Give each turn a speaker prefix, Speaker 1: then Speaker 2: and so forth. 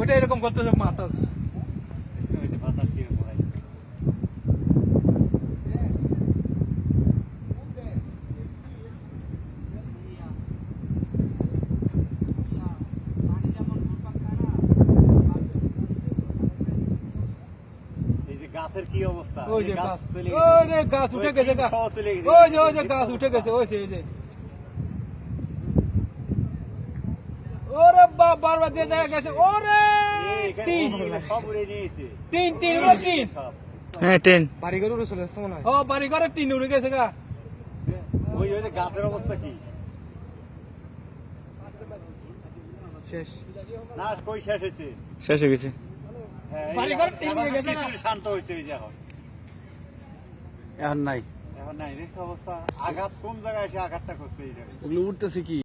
Speaker 1: করতেছে মাথা
Speaker 2: ওই যে বাতাস এই যে গাছের কি অবস্থা?
Speaker 1: ওই যে
Speaker 2: গাছ। চলে
Speaker 1: ওই
Speaker 2: গেছে।
Speaker 1: যে গাছ। উঠে গেছে। ওই যে ওই যে গাছ উঠে গেছে ওই যে। জায়গা গেছে। ওরে! তিন। তিন তিন তিন।
Speaker 3: হ্যাঁ টেন
Speaker 1: বাড়ি ঘরে উড়ে চলে আসছে মনে হয়। ও বাড়ি ঘরে তিন উড়ে গেছে গা।
Speaker 2: ওই ওই গাছের অবস্থা কি?
Speaker 1: শেষ।
Speaker 2: না কই শেষ হয়েছে
Speaker 3: শেষ হয়ে গেছে।
Speaker 2: হ্যাঁ,
Speaker 1: বাড়ি ঘর
Speaker 2: এখন-
Speaker 1: উড়ে গেছে
Speaker 2: শান্ত হয়েছে এই যে এখন।
Speaker 4: এখন নাই।
Speaker 2: এখন নাই। রে অবস্থা। আঘাত কোন জায়গায় এসে আঘাতটা করতে এই জায়গায়?
Speaker 4: উঠতেছে কি?